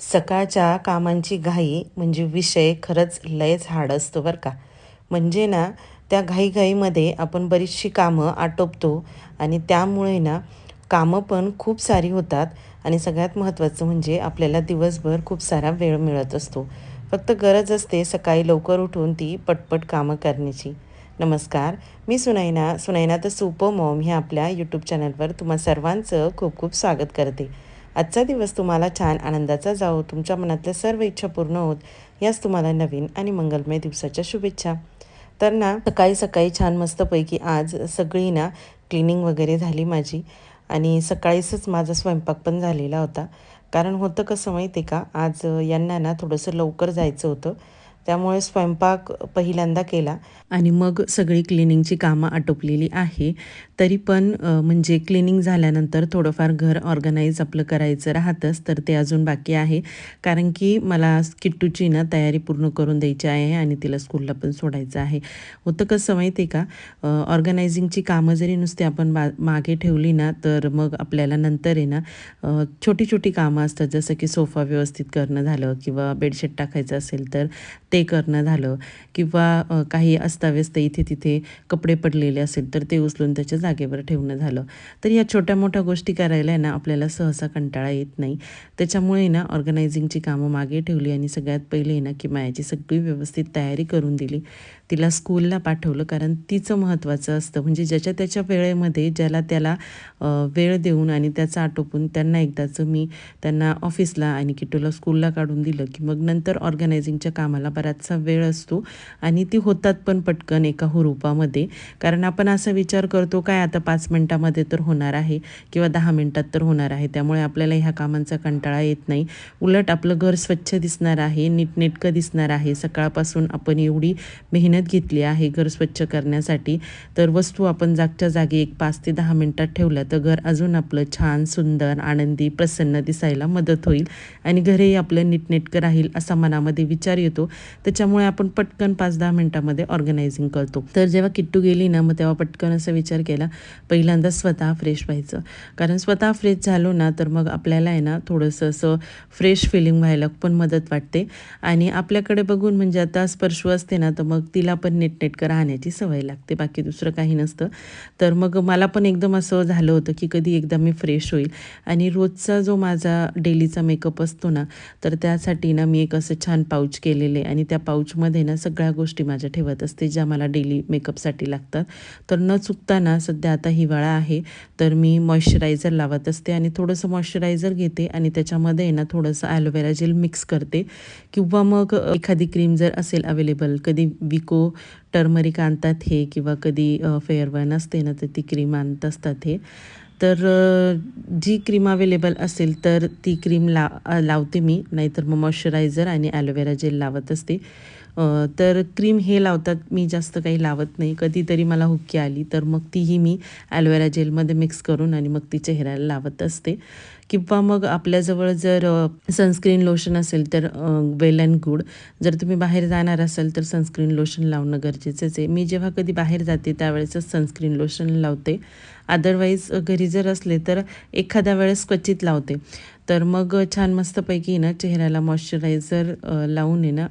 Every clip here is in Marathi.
सकाळच्या कामांची घाई म्हणजे विषय खरंच लयच हाड असतो बरं का. म्हणजे ना त्या घाईघाईमध्ये आपण बरीचशी कामं आटोपतो आणि त्यामुळे ना कामं पण खूप सारी होतात आणि सगळ्यात महत्त्वाचं म्हणजे आपल्याला दिवसभर खूप सारा वेळ मिळत असतो. फक्त गरज असते सकाळी लवकर उठून ती पटपट कामं करण्याची. नमस्कार मी Sunaina. Sunaina the super mom ह्या आपल्या यूट्यूब चॅनलवर तुम्हा सर्वांचं खूप खूप स्वागत करते. आजचा दिवस तुम्हाला छान आनंदाचा जाओ तुमच्या मनातल्या सर्व इच्छा पूर्ण होत याच तुम्हाला नवीन आणि मंगलमय दिवसाच्या शुभेच्छा. तर ना सकाळी सकाळी छान मस्तपैकी आज सगळी ना क्लिनिंग वगैरे झाली माझी. आणि सकाळीच माझा स्वयंपाक पण झालेला होता. कारण होतं कसं माहिती आहे का आज यांना ना थोडंसं लवकर जायचं होतं. त्यामुळे स्वयंपाक पहिल्यांदा केला. आणि मग सगळी क्लिनिंगची कामं आटोपलेली आहे. तरी पण म्हणजे क्लिनिंग झाल्यानंतर थोडंफार घर ऑर्गनाईज आपलं करायचं राहतंच तर ते अजून बाकी आहे. कारण की मला किट्टूची ना तयारी पूर्ण करून द्यायची आहे आणि तिला स्कूलला पण सोडायचं आहे. होतं कसं माहिती आहे का ऑर्गनायझिंगची कामं जरी नुसती आपण बा मागे ठेवली ना तर मग आपल्याला नंतर आहे ना छोटी छोटी कामं असतात. जसं की सोफा व्यवस्थित करणं झालं किंवा बेडशीट टाकायचं असेल तर ते करणं झालं. किंवा काही अस्ताव्यस्त इथे तिथे कपडे पडलेले असेल तर ते उचलून त्याच्या जागेवर ठेवणं झालं. तर या छोट्या मोठ्या गोष्टी करायला ना आपल्याला सहसा कंटाळा येत नाही. त्याच्यामुळे ना ऑर्गनायझिंगची कामं मागे ठेवली आणि सगळ्यात पहिले ना की मायाची सगळी व्यवस्थित तयारी करून दिली. तिला स्कूलला पाठवलं. कारण तिचं महत्त्वाचं असतं. म्हणजे ज्याच्या त्याच्या वेळेमध्ये ज्याला त्याला वेळ देऊन आणि त्याचं आटोपून त्यांना एकदाचं मी त्यांना ऑफिसला आणि किटूला स्कूलला काढून दिलं की मग नंतर ऑर्गनायझिंगच्या कामाला बराचसा वेळ असतो. आणि ती होतात पण पटकन एका हुरूपामध्ये. कारण आपण असा विचार करतो काय आता पाच मिनटामध्ये तर होणार आहे किंवा दहा मिनटात तर होणार आहे. त्यामुळे आपल्याला ह्या कामांचा कंटाळा येत नाही. उलट आपलं घर स्वच्छ दिसणार आहे नीटनेटकं दिसणार आहे. सकाळपासून आपण एवढी मेहनत घेतली आहे घर स्वच्छ करण्यासाठी. तर वस्तू आपण जागच्या जागी एक पाच ते दहा मिनटात ठेवल्या तर घर अजून आपलं छान सुंदर आनंदी प्रसन्न दिसायला मदत होईल आणि घरही आपलं नीटनेटकं राहील असा मनामध्ये विचार येतो. त्याच्यामुळे आपण पटकन पाच दहा मिनटामध्ये ऑर्गनायझिंग करतो. तर जेव्हा किट्टू गेली ना मग तेव्हा पटकन असा विचार केला पहिल्यांदा स्वतः फ्रेश व्हायचं. कारण स्वतः फ्रेश झालो ना तर मग आपल्याला आहे ना थोडंसं असं फ्रेश फिलिंग व्हायला पण मदत वाटते. आणि आपल्याकडे बघून म्हणजे आता स्पर्श असते ना तर मग तिला पण नेटनेटकं राहण्याची सवय लागते. बाकी दुसरं काही नसतं. तर मग मला पण एकदम असं झालं होतं की कधी एकदा मी फ्रेश होईल. आणि रोजचा जो माझा डेलीचा मेकअप असतो ना तर त्यासाठी ना मी एक असं छान पाऊच केलेले आणि त्या पाऊचमध्ये ना सगळ्या गोष्टी माझ्या ठेवत असते ज्या मला डेली मेकअपसाठी लागतात. तर न चुकताना सध्या आता हिवाळा आहे तर मी मॉइश्चरायझर लावत असते आणि थोडंसं मॉइश्चरायझर घेते आणि त्याच्यामध्ये ना थोडंसं ॲलोवेरा जेल मिक्स करते. किंवा मग एखादी क्रीम जर असेल अवेलेबल कधी विको को टर्मरिक आणतात हे किंवा कधी फेअरवन असते ना तर ती क्रीम आणत असतात हे. तर जी क्रीम अवेलेबल असेल तर ती क्रीम ला लावते मी. नाहीतर मग मॉइश्चरायझर आणि ॲलोवेरा जेल लावत असते. तर क्रीम हे लावतात मी जास्त काही लावत नाही. कधीतरी मला हुक्की आली तर मग तीही मी ॲलोवेरा जेलमध्ये मिक्स करून आणि मग ती चेहऱ्याला लावत असते. किंवा मग आपल्याजवळ जर सनस्क्रीन लोशन असेल तर वेल अँड गुड. जर तुम्ही बाहेर जाणार असाल तर सनस्क्रीन लोशन लावणं गरजेचंच आहे. मी जेव्हा कधी बाहेर जाते त्यावेळेसच सनस्क्रीन लोशन लावते. अदरवाईज घरी जर असले तर एखाद्या वेळेस क्वचित लावते. तर मग छान मस्तपैकी ना चेहऱ्याला मॉइश्चरायझर लावून आहे ना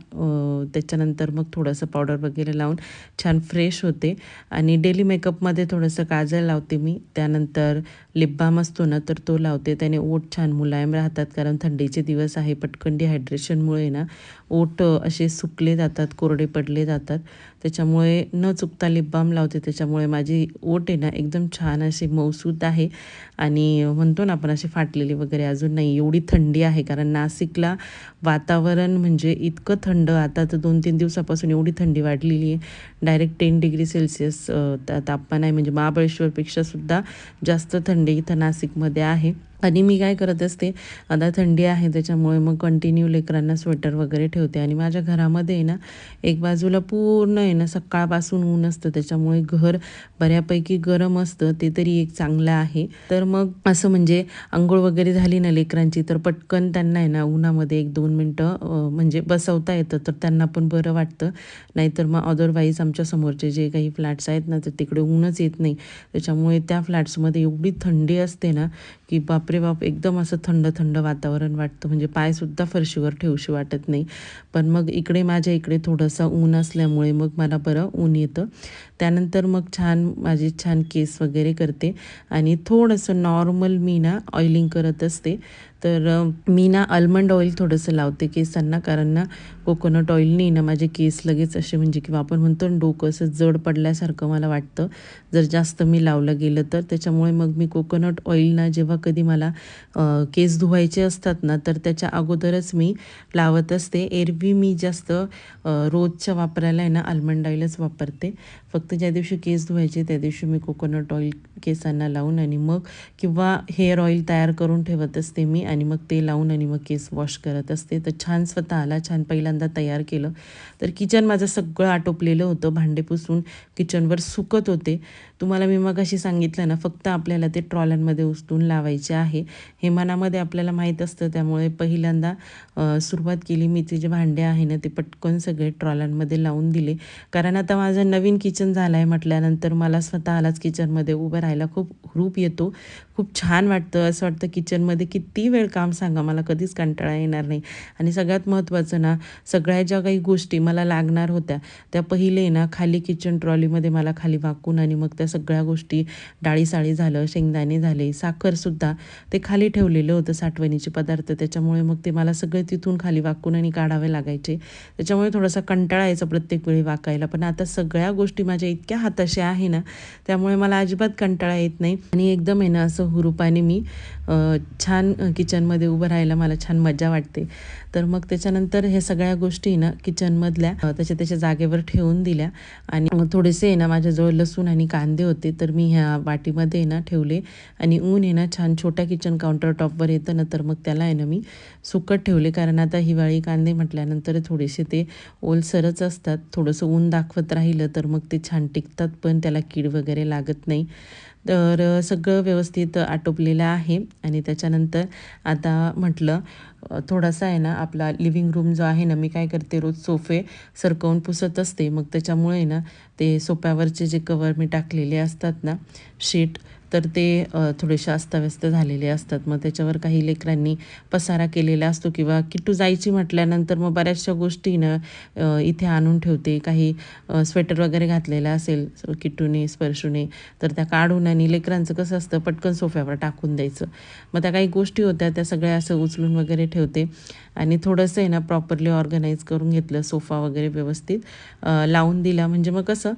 त्याच्यानंतर मग थोडंसं पावडर वगैरे लावून छान फ्रेश होते. आणि डेली मेकअपमध्ये थोडंसं काजळ लावते मी. त्यानंतर लिप बाम असतो ना तर तो लावते. त्याने ओठ छान मुलायम राहतात कारण थंडीचे दिवस आहे. पटकन डिहायड्रेशनमुळे ना ओठ असे सुकले जातात कोरडे पडले जातात. त्याच्यामुळे न चुकता लिप बाम लावते. त्याच्यामुळे माझी ओठ आहे ना एकदम छान अशी मौसूद आहे. आणि म्हणतो ना आपण अशी फाटलेले वगैरे अजून नाही. एवढी थंडी आहे कारण नाशिकला वातावरण म्हणजे इतकं थंड. आता तर दोन तीन दिवसापासून एवढी थंडी वाढलेली आहे. डायरेक्ट टेन डिग्री सेल्सिअस तापमान आहे. म्हणजे महाबळेश्वरपेक्षा सुद्धा जास्त थंड इथं नाशिकमध्ये आहे. आणि मी काय करत असते आता थंडी आहे त्याच्यामुळे मग कंटिन्यू लेकरांना स्वेटर वगैरे ठेवते. आणि माझ्या घरामध्ये आहे ना एक बाजूला पूर्ण आहे ना सकाळपासून ऊन असतं. त्याच्यामुळे घर बऱ्यापैकी गरम असतं. ते तरी एक चांगलं आहे. तर मग असं म्हणजे आंघोळ वगैरे झाली ना लेकरांची तर पटकन त्यांना आहे ना उन्हामध्ये एक दोन मिनटं म्हणजे बसवता येतं. तर त्यांना पण बरं वाटतं. नाहीतर मग अदरवाईज आमच्या समोरचे जे काही फ्लॅट्स आहेत ना तर तिकडे ऊनच येत नाही. त्याच्यामुळे त्या फ्लॅट्समध्ये एवढी थंडी असते ना की बापरे बाप एकदम असं थंड थंड वातावरण वाटतं. म्हणजे पायसुद्धा फरशीवर ठेवशी वाटत नाही. पण मग इकडे माझ्या इकडे थोडंसं ऊन असल्यामुळे मग मला बरं ऊन येतं. त्यानंतर मग छान माझी छान केस वगैरे करते. आणि थोडंसं नॉर्मल मी ना ऑइलिंग करत असते. तर मी ना आल्मंड ऑइल थोडंसं लावते केसांना कारण ना कोकोनट ऑइलनी ना माझे केस लगेच असे म्हणजे किंवा आपण म्हणतो ना डोकं असं जड पडल्यासारखं मला वाटतं. जर जास्त मी लावलं गेलं तर त्याच्यामुळे मग मी कोकोनट ऑइल ना जेव्हा कधी मला केस धुवायचे असतात ना तर त्याच्या अगोदरच मी लावत असते. एरवी मी जास्त रोजच्या वापरायला आहे ना आल्मंड ऑइलच वापरते. फक्त ज्या दिवशी केस धुवायचे त्या दिवशी मी कोकोनट ऑइल केसांना लावून आणि मग किंवा हेअर ऑइल तयार करून ठेवत असते मी. आणि मग ते लावून आणि मग केस वॉश करत असते. तर छान स्वतःला छान पहिल्यांदा तयार केलं. तर किचन माझं सगळं आटोपलेलं होतं भांडे पुसून किचनवर सुकत होते. तुम्हाला मी मग अशी सांगितलं ना फक्त आपल्याला ते ट्रॉल्यांमध्ये उचलून लावायचे आहे. हे मनामध्ये आपल्याला माहीत असतं त्यामुळे पहिल्यांदा सुरुवात केली मी ते जे भांडे आहे ना ते पटकन सगळे ट्रॉल्यांमध्ये लावून दिले. कारण आता माझं नवीन किचन झालं आहे म्हटल्यानंतर मला स्वतःलाच किचनमध्ये उभं राहायला खूप रूप येतो. खूप छान वाटतं असं वाटतं किचनमध्ये किती वेळ काम सांगा मला कधीच कंटाळा येणार नाही. आणि सगळ्यात महत्त्वाचं ना सगळ्या ज्या काही गोष्टी मला लागणार होत्या त्या पहिले ना खाली किचन ट्रॉलीमध्ये मला खाली वाकून आणि मग त्या सगळ्या गोष्टी डाळी साळी झालं शेंगदाणे झाले साखरसुद्धा ते खाली ठेवलेलं होतं साठवणीचे पदार्थ. त्याच्यामुळे मग ते मला सगळे तिथून खाली वाकून आणि काढावे लागायचे. त्याच्यामुळे थोडासा कंटाळा यायचा प्रत्येक वेळी वाकायला. पण आता सगळ्या गोष्टी माझ्या इतक्या हाताशा आहे ना त्यामुळे मला अजिबात कंटाळा येत नाही. आणि एकदम आहे ना असं हुरूपाने मी छान किचनमध्ये उभं राहायला मला छान मजा वाटते. तर मग त्याच्यानंतर हे सगळ्या गोष्टी ना किचनमधल्या त्याच्या त्याच्या जागेवर ठेवून दिल्या. आणि थोडेसे ना माझ्याजवळ लसूण आणि कांदे होते तर मी ह्या वाटीमध्ये आहे ना ठेवले. आणि ऊन आहे ना छान छोट्या किचन काउंटर टॉपवर येतं ना तर मग त्याला आहे ना मी सुकट ठेवले. कारण आता हिवाळी कांदे म्हटल्यानंतर थोडेसे ते ओलसरच असतात. थोडंसं ऊन दाखवत राहिलं तर मग ते छान टिकतात पण त्याला कीड वगैरे लागत नाही. तर सगळं व्यवस्थित आटोपलेलं आहे आणि त्याच्यानंतर आता म्हटलं थोडासा आहे ना आपला लिव्हिंग रूम जो आहे ना मी काय करते रोज सोफे सरकवून पुसत असते. मग त्याच्यामुळे ना ते सोफ्यावरचे जे कवर मी टाकलेले असतात ना शीट तर ते थोडेसे अस्ताव्यस्त झालेले असतात. मग त्याच्यावर काही लेकरांनी पसारा केलेला असतो किंवा किट्टू जायची म्हटल्यानंतर मग बऱ्याचशा गोष्टीनं इथे आणून ठेवते. काही स्वेटर वगैरे घातलेलं असेल किट्टूने स्पर्शूने तर त्या काढून आणि लेकरांचं कसं असतं पटकन सोफ्यावर टाकून द्यायचं. मग त्या काही गोष्टी होत्या त्या सगळ्या असं उचलून वगैरे ठेवते. आणि थोडंसं आहे ना प्रॉपरली ऑर्गनाईज करून घेतलं सोफा वगैरे व्यवस्थित. लावून दिला. म्हणजे मग कसं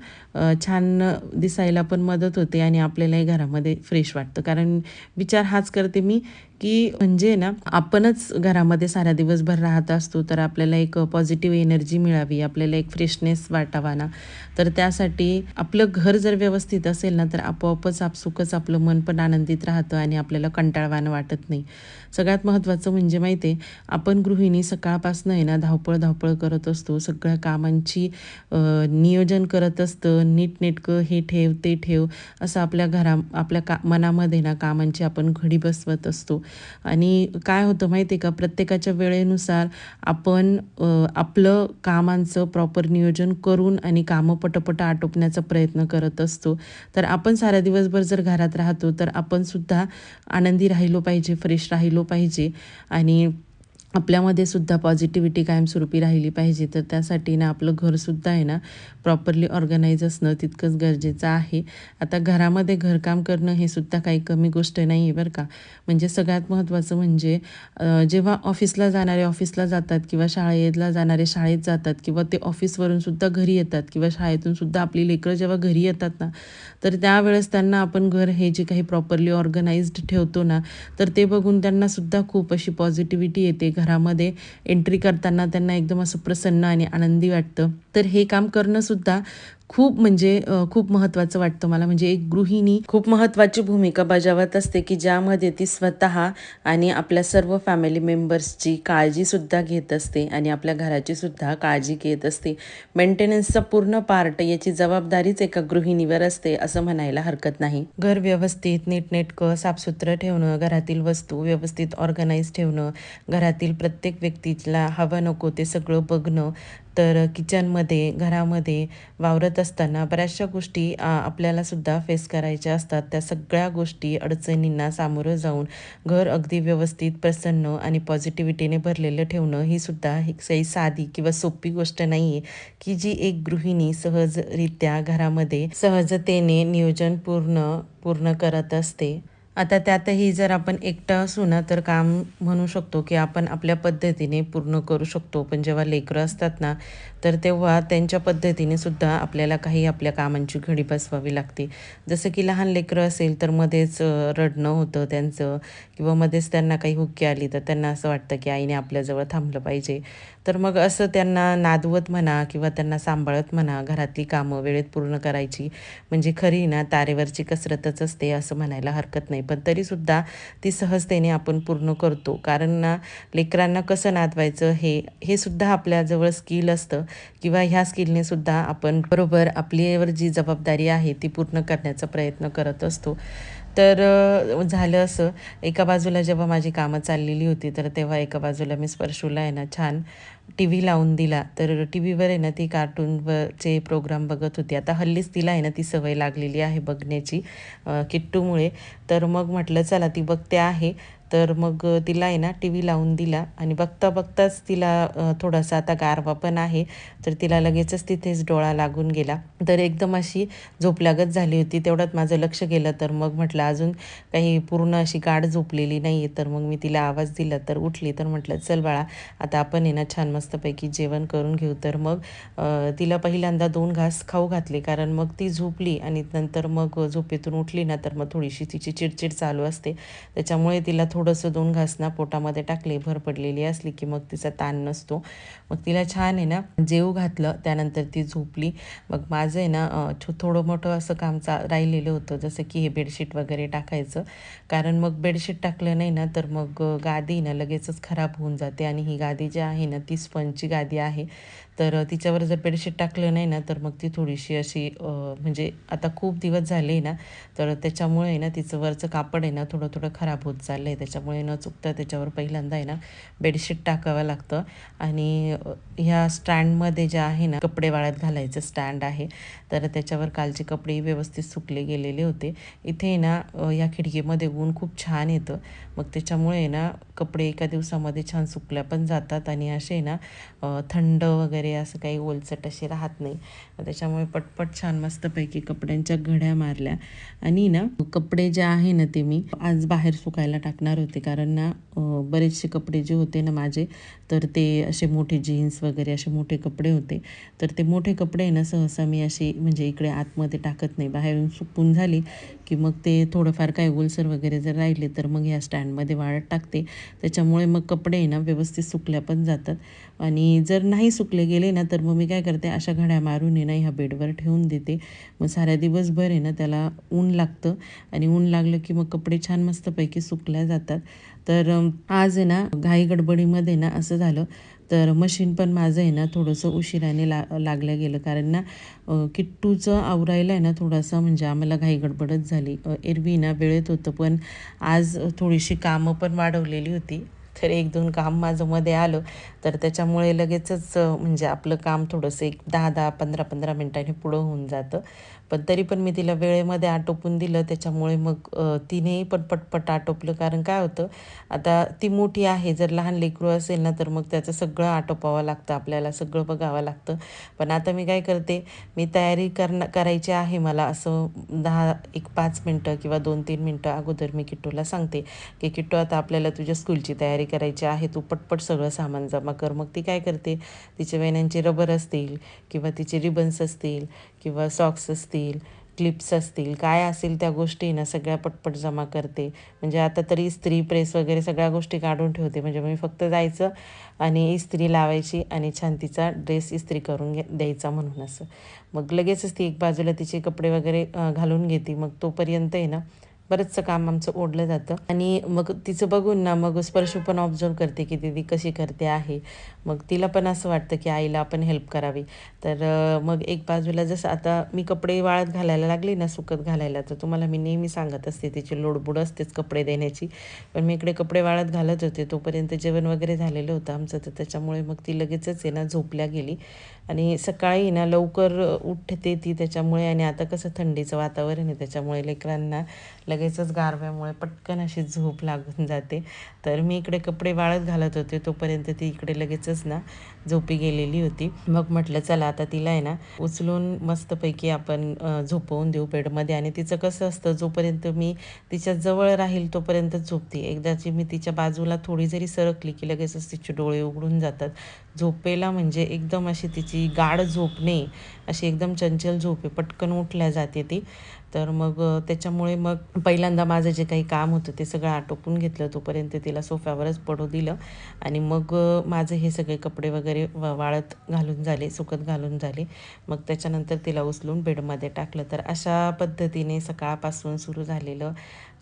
छान दिसायला पण मदत होते आणि आपल्यालाही घरामध्ये फ्रेश वाटतं. कारण विचार हाच करते मी की म्हणजे ना आपणच घरामध्ये सारा दिवसभर राहत असतो तर आपल्याला एक पॉझिटिव्ह एनर्जी मिळावी आपल्याला एक फ्रेशनेस वाटावा ना. तर त्यासाठी आपलं घर जर व्यवस्थित असेल ना तर आपोआपच आपसुकच आपलं मन पण आनंदित राहतं आणि आपल्याला कंटाळवानं वाटत नाही. सगळ्यात महत्त्वाचं म्हणजे माहिती आहे आपण गृहिणी सकाळपासून आहे ना धावपळ धावपळ करत असतो. सगळ्या कामांची नियोजन करत असतं. नीटनेटकं हे ठेव ते ठेव असं आपल्या घरा आपल्या का मनामध्ये ना कामांची आपण घडी बसवत असतो. आणि काय होतं माहिती आहे का? प्रत्येकाच्या वेळेनुसार आपण आपलं कामांचं प्रॉपर नियोजन करून आणि कामं पटपट आटोपण्याचा प्रयत्न करत असतो. तर आपण सारा दिवसभर जर घरात राहतो तर आपणसुद्धा आनंदी राहिलो पाहिजे फ्रेश राहिलो पाहिजे. आणि आपल्यामध्ये सुद्धा पॉझिटिव्हिटी कायमस्वरूपी राहिली पाहिजे. तर त्यासाठी ना आपलं घरसुद्धा आहे ना प्रॉपरली ऑर्गनाईज असणं तितकंच गरजेचं आहे. आता घरामध्ये घरकाम करणं हे सुद्धा काही कमी गोष्ट नाही आहे बरं का. म्हणजे सगळ्यात महत्त्वाचं म्हणजे जेव्हा ऑफिसला जाणारे ऑफिसला जातात किंवा शाळेतला जाणारे शाळेत जातात किंवा ते ऑफिसवरून सुद्धा घरी येतात किंवा शाळेतून सुद्धा आपली लेकरं जेव्हा घरी येतात ना तर त्यावेळेस त्यांना आपण घर हे जे काही प्रॉपरली ऑर्गनाईज्ड ठेवतो ना तर ते बघून त्यांनासुद्धा खूप अशी पॉझिटिव्हिटी येते. घरामध्ये एंट्री करताना त्यांना एकदम असं प्रसन्न आणि आनंदी वाटतं. तर हे काम करणंसुद्धा खूप म्हणजे खूप महत्त्वाचं वाटतं मला. म्हणजे एक गृहिणी खूप महत्त्वाची भूमिका बजावत असते की ज्यामध्ये ती स्वतः आणि आपल्या सर्व फॅमिली मेंबर्सची काळजीसुद्धा घेत असते आणि आपल्या घराची सुद्धा काळजी घेत असते. मेंटेनन्सचा पूर्ण पार्ट याची जबाबदारीच एका गृहिणीवर असते असं म्हणायला हरकत नाही. घर व्यवस्थित नीटनेटकं साफसुथरं ठेवणं घरातील वस्तू व्यवस्थित ऑर्गनाईज ठेवणं घरातील प्रत्येक व्यक्तीला हवं नको ते सगळं बघणं तर किचनमध्ये घरामध्ये वावरत असताना बऱ्याचशा गोष्टी आपल्यालासुद्धा फेस करायच्या असतात. त्या सगळ्या गोष्टी अडचणींना सामोरं जाऊन घर अगदी व्यवस्थित प्रसन्न आणि पॉझिटिव्हिटीने भरलेलं ठेवणं ही सुद्धा एक काही साधी किंवा सोपी गोष्ट नाही आहे की जी एक गृहिणी सहजरित्या घरामध्ये सहजतेने नियोजन पूर्ण पूर्ण करत असते. आता त्यातही जर आपण एकटं असू ना तर काम म्हणू शकतो की आपण आपल्या पद्धतीने पूर्ण करू शकतो. पण जेव्हा लेकरं असतात ना तर तेव्हा त्यांच्या पद्धतीने सुद्धा आपल्याला काही आपल्या कामांची घडी बसवावी लागते. जसं की लहान लेकरं असेल तर मध्येच रडणं होतं त्यांचं किंवा मध्येच त्यांना काही हुक्की आली तर त्यांना असं वाटतं की आईने आपल्याजवळ थांबलं पाहिजे. तर मग असं त्यांना नादवत म्हणा किंवा त्यांना सांभाळत म्हणा घरातली कामं वेळेत पूर्ण करायची म्हणजे खरी ना तारेवरची कसरतच असते असं म्हणायला हरकत नाही. पण तरीसुद्धा ती सहजतेने आपण पूर्ण करतो. कारण ना लेकरांना कसं नादवायचं हे हे सुद्धा आपल्याजवळ स्किल असतं किंवा ह्या स्किलने सुद्धा आपण बरोबर आपलीवर जी जबाबदारी आहे ती पूर्ण करण्याचा प्रयत्न करत असतो. तर झालं असं. एका बाजूला जेव्हा माझी कामं चाललेली होती तर तेव्हा एका बाजूला मी स्पर्शूला आहे ना छान टी व्ही लावून दिला. तर टी व्हीवर आहे ना ती कार्टूनचे प्रोग्राम बघत होती. आता हल्लीच तिला आहे ना ती सवय लागलेली आहे बघण्याची किट्टूमुळे. तर मग म्हटलं चला ती बघते आहे. तर मग तिला आहे ना टी व्ही लावून दिला आणि बघता बघताच तिला थोडासा आता गारवा पण आहे. तर तिला लगेचच तिथेच डोळा लागून गेला. तर एकदम अशी झोप लागत झाली होती. तेवढ्यात माझं लक्ष गेलं तर मग म्हटलं अजून काही पूर्ण अशी गाढ झोपलेली नाही आहे तर मग मी तिला आवाज दिला तर उठली. तर म्हटलं चल बाळा आता आपण आहे ना छान मस्तपैकी जेवण करून घेऊ. तर मग तिला पहिल्यांदा दोन घास खाऊ घातले. कारण मग ती झोपली आणि नंतर मग झोपेतून उठली ना तर मग थोडीशी तिची चिडचिड चालू असते. त्याच्यामुळे तिला थोडं थोडंसं दोन घास ना पोटामध्ये टाकले भर पडलेली असली की मग तिचा ताण नसतो. मग तिला छान आहे ना जेव घातलं त्यानंतर ती झोपली. मग माझं आहे ना छो थोडं मोठं असं काम चा राहिलेलं होतं जसं की हे बेडशीट वगैरे टाकायचं. कारण मग बेडशीट टाकलं नाही ना तर मग गादी ना लगेचच खराब होऊन जाते. आणि ही गादी जी आहे ना ती स्पंजची गादी आहे. तर तिच्यावर जर बेडशीट टाकलं नाही ना तर मग ती थोडीशी अशी म्हणजे आता खूप दिवस झाले ना तर त्याच्यामुळे आहे ना तिचं वरचं कापड आहे ना थोडं थोडं खराब होत चाललं आहे त्याच्यामुळे न चुकता त्याच्यावर पहिल्यांदा आहे ना बेडशीट टाकावं लागतं. आणि ह्या स्टँडमध्ये जे आहे ना कपडे वाळत घालायचं स्टँड आहे. तर त्याच्यावर कालचे कपडेही व्यवस्थित सुकले गेलेले होते. इथे आहे ना या खिडकीमध्ये ऊन खूप छान येतं. मग त्याच्यामुळे आहे ना कपडे एका दिवसामध्ये छान सुकल्या पण जातात. आणि असे ना थंड वगैरे असं काही ओलचट असे राहत नाही. त्याच्यामुळे पटपट छान मस्तपैकी कपड्यांच्या घड्या मारल्या. आणि ना कपडे जे आहे ना ते मी आज बाहेर सुकायला टाकणार होते. कारण ना बरेचसे कपडे जे होते ना माझे तर ते असे मोठे जीन्स वगैरे असे मोठे कपडे होते. तर ते मोठे कपडे आहे ना सहसा मी असे म्हणजे इकडे आतमध्ये टाकत नाही. बाहेरून सुकून झाली. की मग ते थोडंफार काय ओलसर वगैरे जर राहिले तर मग ह्या स्टँडमध्ये वाळत टाकते. त्याच्यामुळे मग कपडे ना व्यवस्थित सुकल्या पण जातात. आणि जर नाही सुकले गेले ना तर मग मी काय करते अशा घड्या मारून आहे ना ह्या बेडवर ठेवून देते. मग साऱ्या दिवसभर आहे ना त्याला ऊन लागतं. आणि ऊन लागलं की मग कपडे छान मस्तपैकी सुकल्या जातात. तर आज आहे ना घाई गडबडीमध्ये ना असं झालं. तर मशीन पण माझं आहे ना थोडंसं उशिराने ला लागलं गेलं. कारण ना किट्टूचं आवरायला आहे ना थोडासा म्हणजे आम्हाला घाई गडबडच झाली. एरवी ना वेळेत होतं पण आज थोडीशी कामं पण वाढवलेली होती. तर एक दोन काम माझं मध्ये आलं. तर त्याच्यामुळे लगेचच म्हणजे आपलं काम थोडंसं एक दहा दहा पंधरा पंधरा मिनटांनी पुढं होऊन जातं. पण तरी पण मी तिला वेळेमध्ये आटोपून दिलं. त्याच्यामुळे मग तिनेही पण पटपट आटोपलं. कारण काय होतं आता ती मोठी आहे. जर लहान लेकरू असेल ना तर मग त्याचं सगळं आटोपावं लागतं. आपल्याला सगळं बघावं लागतं. पण आता मी काय करते मी तयारी करणं करायची आहे मला असं दहा एक पाच मिनटं किंवा दोन तीन मिनटं अगोदर मी किट्टूला सांगते की किट्टू आता आपल्याला तुझ्या स्कूलची तयारी करायची आहे. तू पटपट सगळं सामान जमा कर. मग ती काय करते तिचे वेण्यांचे रबर असतील किंवा तिचे रिबन्स असतील किंवा सॉक्स असतील क्लिप्स असतील काय असेल त्या गोष्टी ना सगळ्या पटपट जमा करते. म्हणजे आता तरी इस्त्री प्रेस वगैरे सगळ्या गोष्टी काढून ठेवते. म्हणजे मी फक्त जायचं आणि इस्त्री लावायची आणि छान तिचा ड्रेस इस्त्री करून घे द्यायचा म्हणून असं. मग लगेचच ती एक बाजूला तिचे कपडे वगैरे घालून घेते. मग तोपर्यंत आहे ना बरंचसं काम आमचं ओढलं जातं. आणि मग तिचं बघून ना मग स्पर्श पण ऑब्झर्व करते की दीदी कशी करते आहे. मग तिला पण असं वाटतं की आईला आपण हेल्प करावी. तर मग एक बाजूला जसं आता मी कपडे वाळत घालायला लागले ना सुकत घालायला तर तुम्हाला मी नेहमी सांगत असते तिची लोडबुड असतेच कपडे देण्याची. पण मी इकडे कपडे वाळत घालत होते तोपर्यंत जेवण वगैरे झालेलं होतं आमचं तर त्याच्यामुळे मग ती लगेचच आहे ना झोपल्या गेली. आणि सकाळी ना लवकर उठते ती त्याच्यामुळे आणि आता कसं थंडीचं वातावरण आहे त्याच्यामुळे लेकरांना लगेचच गारव्यामुळे पटकन अशी झोप लागून जाते. तर मी इकडे कपडे वाळत घालत होते. तोपर्यंत ती इकडे लगेचच ना झोपी गेलेली होती. मग म्हटलं चला आता तिला आहे ना उचलून मस्तपैकी आपण झोपवून देऊ बेडमध्ये. आणि तिचं कसं असतं जोपर्यंत मी तिच्या जवळ राहील तोपर्यंत झोपते. एकदाची मी तिच्या बाजूला थोडी जरी सरकली की लगेचच तिचे डोळे उघडून जातात. झोपेला म्हणजे एकदम अशी तिची गाढ झोप नाही अशी एकदम चंचल झोपे पटकन उठल्या जाते ती. तर मग त्याच्यामुळे मग पहिल्यांदा माझं जे काही काम होतं ते सगळं आटोपून घेतलं तोपर्यंत तिला सोफ्यावरच पडू दिलं. आणि मग माझं माझे हे सगळे कपडे वगैरे वाळत घालून झाले सुकत घालून झाले. मग त्याच्यानंतर तिला उचलून बेडमध्ये टाकलं. तर अशा पद्धतीने सकाळपासून सुरू झालेलं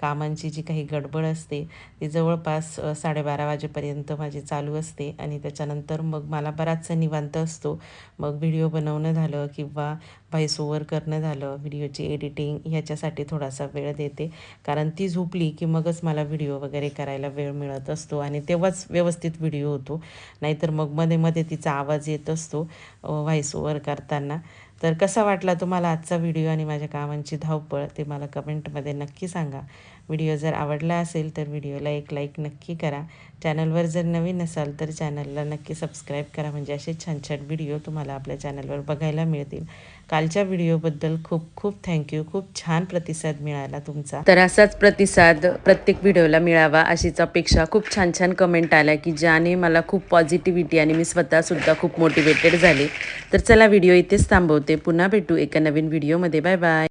कामांची जी काही गडबड असते ती जवळपास साडेबारा वाजेपर्यंत माझी चालू असते आणि त्याच्यानंतर मग मला बराचसा निवांत असतो. मग व्हिडिओ बनवणं झालं किंवा व्हॉइस ओव्हर करणं झालं व्हिडिओची एडिटिंग ह्याच्यासाठी थोडासा वेळ देते. कारण ती झोपली की मगच मला व्हिडिओ वगैरे करायला वेळ मिळत असतो आणि तेव्हाच व्यवस्थित व्हिडिओ होतो. नाहीतर मग मध्ये मध्ये तिचा आवाज येत असतो व्हॉइस ओव्हर करताना. तर कसा वाटला तुम्हाला आजचा व्हिडिओ आणि माझ्या कामांची धावपळ ते मला कमेंटमध्ये नक्की सांगा. व्हिडिओ जर आवडला असेल तर व्हिडिओला एक लाईक नक्की करा. चॅनलवर जर नवीन असाल तर चॅनलला नक्की सबस्क्राईब करा. म्हणजे असे छान छान व्हिडिओ तुम्हाला आपल्या चॅनलवर बघायला मिळतील. कालच्या व्हिडिओबद्दल खूप खूप थँक्यू खूप छान प्रतिसाद मिळाला तुमचा. तर असाच प्रतिसाद प्रत्येक व्हिडिओला मिळावा अशीच अपेक्षा. खूप छान छान कमेंट आल्या की ज्याने मला खूप पॉझिटिव्हिटी आणि मी स्वतःसुद्धा खूप मोटिवेटेड झाले. तर चला व्हिडिओ इथेच थांबवते. पुन्हा भेटू एका नवीन व्हिडिओमध्ये. Bye bye